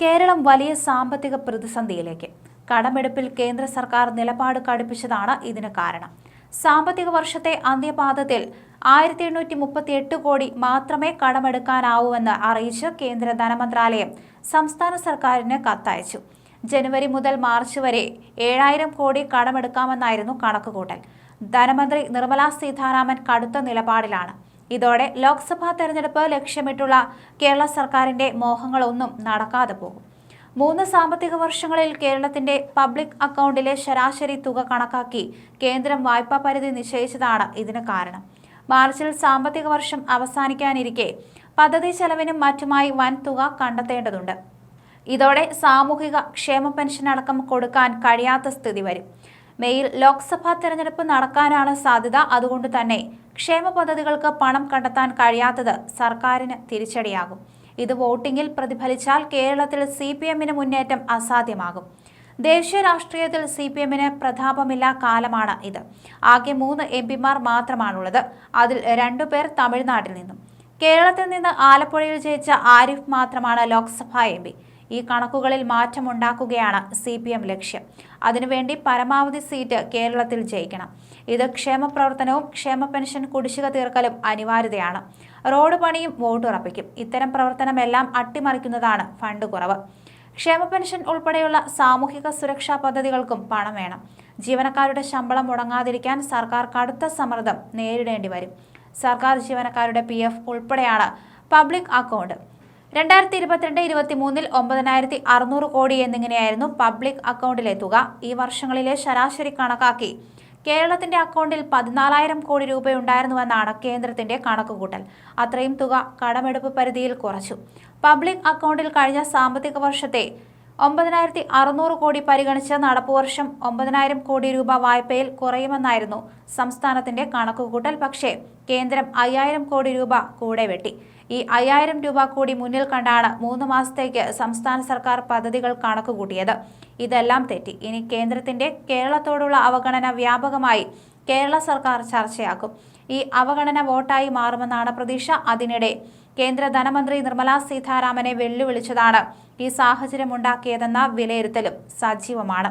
കേരളം വലിയ സാമ്പത്തിക പ്രതിസന്ധിയിലേക്ക്. കടമെടുപ്പിൽ കേന്ദ്ര സർക്കാർ നിലപാട് കടുപ്പിച്ചതാണ് ഇതിന് കാരണം. സാമ്പത്തിക വർഷത്തെ അന്ത്യപാദത്തിൽ ആയിരത്തി എണ്ണൂറ്റി മുപ്പത്തി എട്ട് കോടി മാത്രമേ കടമെടുക്കാനാവൂവെന്ന് അറിയിച്ച് കേന്ദ്ര ധനമന്ത്രാലയം സംസ്ഥാന സർക്കാരിന് കത്തയച്ചു. ജനുവരി മുതൽ മാർച്ച് വരെ ഏഴായിരം കോടി കടമെടുക്കാമെന്നായിരുന്നു കണക്കുകൂട്ടൽ. ധനമന്ത്രി നിർമ്മലാ സീതാരാമൻ കടുത്ത നിലപാടിലാണ്. ഇതോടെ ലോക്സഭാ തെരഞ്ഞെടുപ്പ് ലക്ഷ്യമിട്ടുള്ള കേരള സർക്കാരിന്റെ മോഹങ്ങളൊന്നും നടക്കാതെ പോകും. മൂന്ന് സാമ്പത്തിക വർഷങ്ങളിൽ കേരളത്തിന്റെ പബ്ലിക് അക്കൗണ്ടിലെ ശരാശരി തുക കണക്കാക്കി കേന്ദ്രം വായ്പാ പരിധി നിശ്ചയിച്ചതാണ് ഇതിന് കാരണം. മാർച്ചിൽ സാമ്പത്തിക വർഷം അവസാനിക്കാനിരിക്കെ പദ്ധതി ചെലവിനും മറ്റുമായി വൻ തുക കണ്ടെത്തേണ്ടതുണ്ട്. ഇതോടെ സാമൂഹിക ക്ഷേമ പെൻഷൻ അടക്കം കൊടുക്കാൻ കഴിയാത്ത സ്ഥിതി വരും. മെയ്യിൽ ലോക്സഭാ തെരഞ്ഞെടുപ്പ് നടക്കാനാണ് സാധ്യത. അതുകൊണ്ട് തന്നെ ക്ഷേമ പദ്ധതികൾക്ക് പണം കണ്ടെത്താൻ കഴിയാത്തത് സർക്കാരിന് തിരിച്ചടിയാകും. ഇത് വോട്ടിംഗിൽ പ്രതിഫലിച്ചാൽ കേരളത്തിൽ സി പി എമ്മിന് മുന്നേറ്റം അസാധ്യമാകും. ദേശീയ രാഷ്ട്രീയത്തിൽ സി പി എമ്മിന് പ്രതാപമില്ല കാലമാണ് ഇത്. ആകെ മൂന്ന് എം പിമാർ മാത്രമാണുള്ളത്. അതിൽ രണ്ടുപേർ തമിഴ്നാട്ടിൽ നിന്നും. കേരളത്തിൽ നിന്ന് ആലപ്പുഴയിൽ ജയിച്ച ആരിഫ് മാത്രമാണ് ലോക്സഭാ എം ഈ കണക്കുകളിൽ മാറ്റമുണ്ടാക്കുകയാണ് സി പി എം ലക്ഷ്യം. അതിനുവേണ്ടി പരമാവധി സീറ്റ് കേരളത്തിൽ ജയിക്കണം. ഇത് ക്ഷേമ പ്രവർത്തനവും ക്ഷേമ പെൻഷൻ കുടിശ്ശിക തീർക്കലും അനിവാര്യതയാണ്. റോഡ് പണിയും വോട്ടുറപ്പിക്കും. ഇത്തരം പ്രവർത്തനമെല്ലാം അട്ടിമറിക്കുന്നതാണ് ഫണ്ട് കുറവ്. ക്ഷേമ പെൻഷൻ ഉൾപ്പെടെയുള്ള സാമൂഹിക സുരക്ഷാ പദ്ധതികൾക്കും പണം വേണം. ജീവനക്കാരുടെ ശമ്പളം മുടങ്ങാതിരിക്കാൻ സർക്കാർ കടുത്ത സമ്മർദ്ദം നേരിടേണ്ടി വരും സർക്കാർ ജീവനക്കാരുടെ പി ഉൾപ്പെടെയാണ് പബ്ലിക് അക്കൗണ്ട്. രണ്ടായിരത്തി ഇരുപത്തിരണ്ട് ഇരുപത്തി മൂന്നിൽ ഒമ്പതിനായിരത്തി അറുന്നൂറ് കോടി എന്നിങ്ങനെയായിരുന്നു പബ്ലിക് അക്കൗണ്ടിലെ തുക ഈ വർഷങ്ങളിലെ ശരാശരി കണക്കാക്കി കേരളത്തിന്റെ അക്കൗണ്ടിൽ പതിനാലായിരം കോടി രൂപയുണ്ടായിരുന്നുവെന്നാണ് കേന്ദ്രത്തിന്റെ കണക്കുകൂട്ടൽ. അത്രയും തുക കടമെടുപ്പ് പരിധിയിൽ കുറച്ചു. പബ്ലിക് അക്കൗണ്ടിൽ കഴിഞ്ഞ സാമ്പത്തിക വർഷത്തെ ഒമ്പതിനായിരത്തി അറുന്നൂറ് കോടി പരിഗണിച്ച് നടപ്പുവർഷം ഒമ്പതിനായിരം കോടി രൂപ വായ്പയിൽ കുറയുമെന്നായിരുന്നു സംസ്ഥാനത്തിന്റെ കണക്കുകൂട്ടൽ. പക്ഷേ കേന്ദ്രം അയ്യായിരം കോടി രൂപ കൂടെ വെട്ടി. ഈ അയ്യായിരം രൂപ കൂടി മുന്നിൽ കണ്ടാണ് മൂന്ന് മാസത്തേക്ക് സംസ്ഥാന സർക്കാർ പദ്ധതികൾ കണക്കുകൂട്ടിയത്. ഇതെല്ലാം തെറ്റി. ഇനി കേന്ദ്രത്തിന്റെ കേരളത്തോടുള്ള അവഗണന വ്യാപകമായി കേരള സർക്കാർ ചർച്ചയാക്കും. ഈ അവഗണന വോട്ടായി മാറുമെന്നാണ് പ്രതീക്ഷ. അതിനിടെ കേന്ദ്ര ധനമന്ത്രി നിർമ്മല സീതാരാമനെ വെല്ലുവിളിച്ചതാണ് ഈ സാഹചര്യമുണ്ടാക്കിയതെന്ന വിലയിരുത്തലും സജീവമാണ്.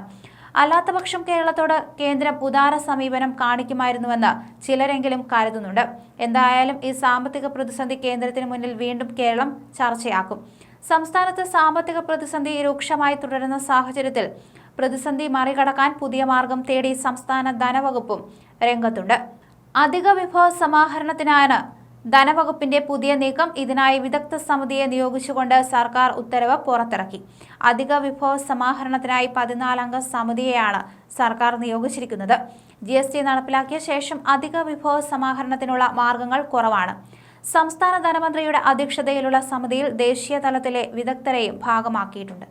അല്ലാത്തപക്ഷം കേരളത്തോട് കേന്ദ്രം ഉദാര സമീപനം കാണിക്കുമായിരുന്നുവെന്ന് ചിലരെങ്കിലും കരുതുന്നുണ്ട്. എന്തായാലും ഈ സാമ്പത്തിക പ്രതിസന്ധി കേന്ദ്രത്തിന് മുന്നിൽ വീണ്ടും കേരളം ചർച്ചയാക്കും. സംസ്ഥാനത്ത് സാമ്പത്തിക പ്രതിസന്ധി രൂക്ഷമായി തുടരുന്ന സാഹചര്യത്തിൽ പ്രതിസന്ധി മറികടക്കാൻ പുതിയ മാർഗം തേടി സംസ്ഥാന ധനവകുപ്പും രംഗത്തുണ്ട്. അധിക വിഭവ സമാഹരണത്തിനാണ് ധനവകുപ്പിന്റെ പുതിയ നീക്കം ഇതിനായി വിദഗ്ധ സമിതിയെ നിയോഗിച്ചുകൊണ്ട് സർക്കാർ ഉത്തരവ് പുറത്തിറക്കി. അധിക വിഭവ സമാഹരണത്തിനായി പതിനാലംഗ സമിതിയെയാണ് സർക്കാർ നിയോഗിച്ചിരിക്കുന്നത്. ജി എസ് ടി നടപ്പിലാക്കിയ ശേഷം അധിക വിഭവ സമാഹരണത്തിനുള്ള മാർഗങ്ങൾ കുറവാണ്. സംസ്ഥാന ധനമന്ത്രിയുടെ അധ്യക്ഷതയിലുള്ള സമിതിയിൽ ദേശീയ തലത്തിലെ വിദഗ്ധരെയും ഭാഗമാക്കിയിട്ടുണ്ട്.